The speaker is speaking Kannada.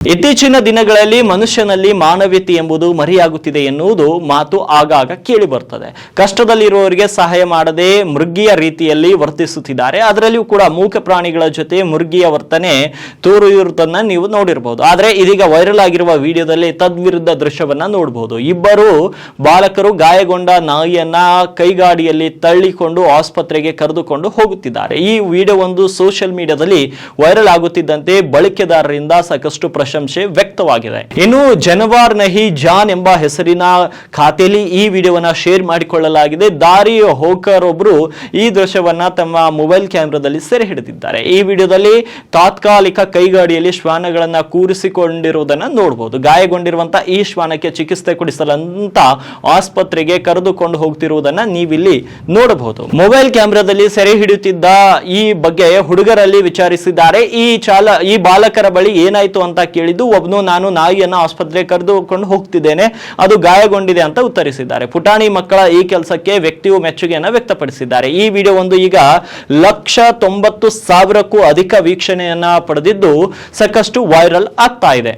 ಇತ್ತೀಚಿನ ದಿನಗಳಲ್ಲಿ ಮನುಷ್ಯನಲ್ಲಿ ಮಾನವೀಯತೆ ಎಂಬುದು ಮರೆಯಾಗುತ್ತಿದೆ ಎನ್ನುವುದು ಮಾತು ಆಗಾಗ ಕೇಳಿ ಬರ್ತದೆ. ಕಷ್ಟದಲ್ಲಿರುವವರಿಗೆ ಸಹಾಯ ಮಾಡದೆ ಮೃಗಿಯ ರೀತಿಯಲ್ಲಿ ವರ್ತಿಸುತ್ತಿದ್ದಾರೆ. ಅದರಲ್ಲಿಯೂ ಕೂಡ ಮೂಕ ಪ್ರಾಣಿಗಳ ಜೊತೆ ಮೃಗಿಯ ವರ್ತನೆ ತೋರಿರುವುದನ್ನ ನೀವು ನೋಡಿರಬಹುದು ಆದರೆ ಇದೀಗ ವೈರಲ್ ಆಗಿರುವ ವಿಡಿಯೋದಲ್ಲಿ ತದ್ವಿರುದ್ಧ ದೃಶ್ಯವನ್ನ ನೋಡಬಹುದು ಇಬ್ಬರು ಬಾಲಕರು ಗಾಯಗೊಂಡ ನಾಯಿಯನ್ನ ಕೈಗಾಡಿಯಲ್ಲಿ ತಳ್ಳಿಕೊಂಡು ಆಸ್ಪತ್ರೆಗೆ ಕರೆದುಕೊಂಡು ಹೋಗುತ್ತಿದ್ದಾರೆ. ಈ ವಿಡಿಯೋ ಒಂದು ಸೋಷಿಯಲ್ ಮೀಡಿಯಾದಲ್ಲಿ ವೈರಲ್ ಆಗುತ್ತಿದ್ದಂತೆ ಬಳಕೆದಾರರಿಂದ ಸಾಕಷ್ಟು ಪ್ರಶಂಸೆ ವ್ಯಕ್ತವಾಗಿದೆ. ಇನ್ನು ಜನವಾರ್ ನಹಿ ಜಾನ್ ಎಂಬ ಹೆಸರಿನ ಖಾತೆಯಲ್ಲಿ ಈ ವಿಡಿಯೋವನ್ನ ಶೇರ್ ಮಾಡಿಕೊಳ್ಳಲಾಗಿದೆ. ದಾರಿ ಹೋಕರ್ ಒಬ್ರು ಈ ದೃಶ್ಯವನ್ನ ತಮ್ಮ ಮೊಬೈಲ್ ಕ್ಯಾಮೆರಾದಲ್ಲಿ ಸೆರೆ ಹಿಡಿದಿದ್ದಾರೆ. ಈ ವಿಡಿಯೋದಲ್ಲಿ ತಾತ್ಕಾಲಿಕ ಕೈಗಾಡಿಯಲ್ಲಿ ಶ್ವಾನಗಳನ್ನ ಕೂರಿಸಿಕೊಂಡಿರುವುದನ್ನ ನೋಡಬಹುದು ಗಾಯಗೊಂಡಿರುವಂತಹ ಈ ಶ್ವಾನಕ್ಕೆ ಚಿಕಿತ್ಸೆ ಕೊಡಿಸಲಂತ ಆಸ್ಪತ್ರೆಗೆ ಕರೆದುಕೊಂಡು ಹೋಗ್ತಿರುವುದನ್ನ ನೀವಿಲ್ಲಿ ನೋಡಬಹುದು. ಮೊಬೈಲ್ ಕ್ಯಾಮೆರಾದಲ್ಲಿ ಸೆರೆ ಹಿಡಿಯುತ್ತಿದ್ದ ಈ ಬಗ್ಗೆ ಹುಡುಗರಲ್ಲಿ ವಿಚಾರಿಸಿದ್ದಾರೆ. ಈ ಚಾಲ, ಈ ಬಾಲಕರ ಬಳಿ ಏನಾಯ್ತು ಅಂತ ಕೇಳಿದ್ದು, ಒಬ್ನು ನಾನು ನಾಯಿಯನ್ನು ಆಸ್ಪತ್ರೆ ಕರೆದುಕೊಂಡು ಹೋಗ್ತಿದ್ದೇನೆ, ಅದು ಗಾಯಗೊಂಡಿದೆ ಅಂತ ಉತ್ತರಿಸಿದ್ದಾರೆ. ಪುಟಾಣಿ ಮಕ್ಕಳ ಈ ಕೆಲಸಕ್ಕೆ ವ್ಯಕ್ತಿಯು ಮೆಚ್ಚುಗೆಯನ್ನು ವ್ಯಕ್ತಪಡಿಸಿದ್ದಾರೆ. ಈ ವಿಡಿಯೋ ಒಂದು ಈಗ ಲಕ್ಷ ತೊಂಬತ್ತು ಸಾವಿರಕ್ಕೂ ಅಧಿಕ ವೀಕ್ಷಣೆಯನ್ನ ಪಡೆದಿದ್ದು, ಸಾಕಷ್ಟು ವೈರಲ್ ಆಗ್ತಾ ಇದೆ.